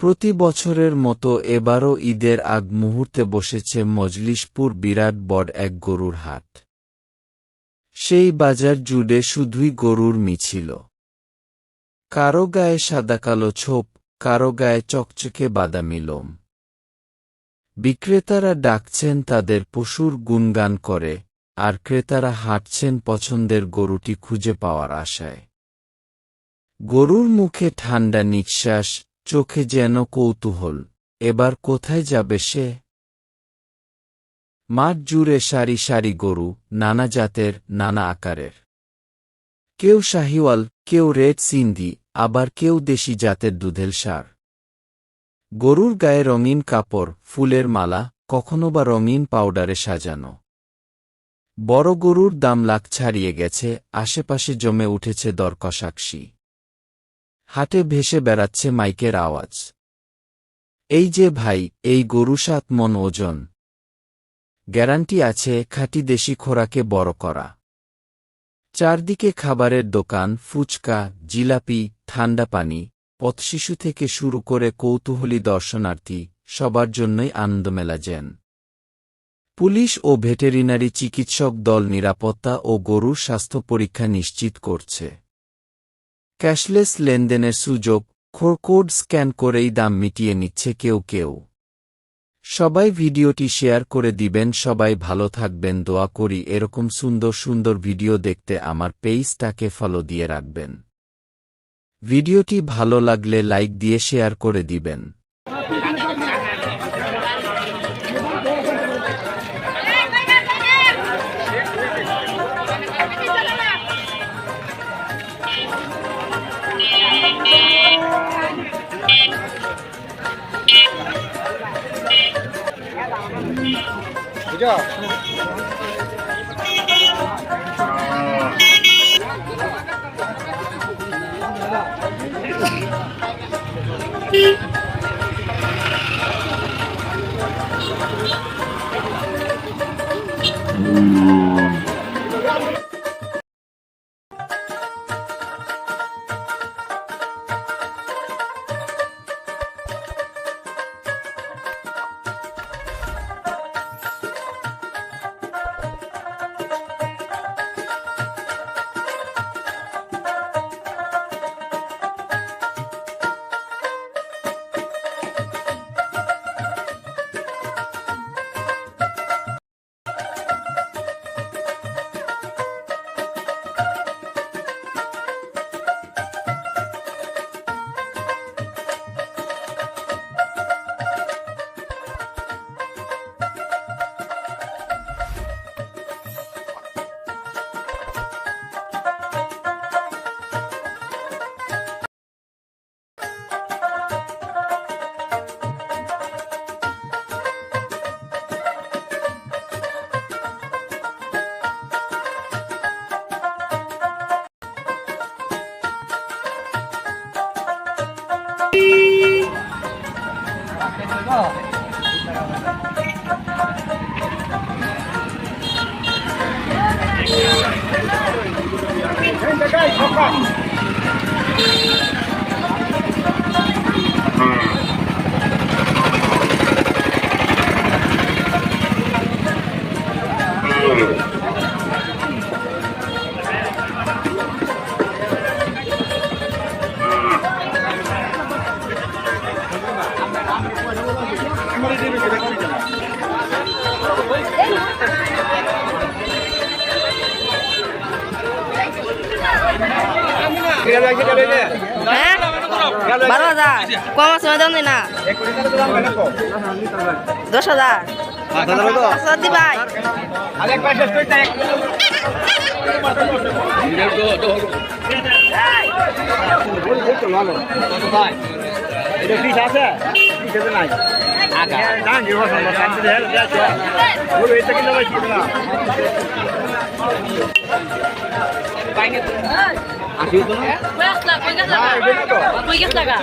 প্রতি বছরের মতো এবারও ঈদের আগ মুহূর্তে বসেছে মজলিশপুর বিরাট বড় এক গরুর হাট। সেই বাজার জুড়ে শুধুই গরুর মিছিল। কারও গায়ে সাদাকালো ছোপ, কারও গায়ে চকচকে বাদামি লোম। বিক্রেতারা ডাকছেন তাদের পশুর গুণগান করে, আর ক্রেতারা হাঁটছেন পছন্দের গরুটি খুঁজে পাওয়ার আশায়। গরুর মুখে ঠান্ডা নিঃশ্বাস চোখে যেন কৌতূহল। এবার কোথায় যাবে সে? মাঠ জুড়ে সারি সারি গরু, নানা জাতের, নানা আকারের। কেউ শাহিওয়াল, কেউ রেড সিন্ধি, আবার কেউ দেশি জাতের দুধেল সার। গরুর গায়ে রঙিন কাপড়, ফুলের মালা, কখনো বা রঙিন পাউডারে সাজানো। বড় গরুর দাম লাখ ছাড়িয়ে গেছে, আশেপাশে জমে উঠেছে দরকষাকষি হাটে ভেসে বেড়াচ্ছে মাইকের আওয়াজ। এই যে ভাই, এই গরু সাত মন ওজন। গ্যারান্টি আছে, খাঁটি দেশি খোরাকে বড় করা। চারদিকে খাবারের দোকান, ফুচকা, জিলাপি, ঠান্ডা পানি, পথশিশু থেকে শুরু করে কৌতূহলী দর্শনার্থী, সবার জন্যই আনন্দমেলা যেন। পুলিশ ও ভেটেরিনারি চিকিৎসক দল নিরাপত্তা ও গরুর স্বাস্থ্য পরীক্ষা নিশ্চিত করছে। ক্যাশলেস লেনদেনের সুযোগ কোড স্ক্যান করেই দাম মিটিয়ে নিচ্ছে কেউ কেউ। সবাই ভিডিওটি শেয়ার করে দিবেন, সবাই ভালো থাকবেন, দোয়া করি এরকম সুন্দর সুন্দর ভিডিও দেখতে আমার পেজটাকে ফলো দিয়ে রাখবেন। ভিডিওটি ভালো লাগলে লাইক দিয়ে শেয়ার করে দিবেন। go. 제가 Hey, the guy, come on. বারো হাজার কম আছে দাম না দশ হাজার কই গেছ লাগা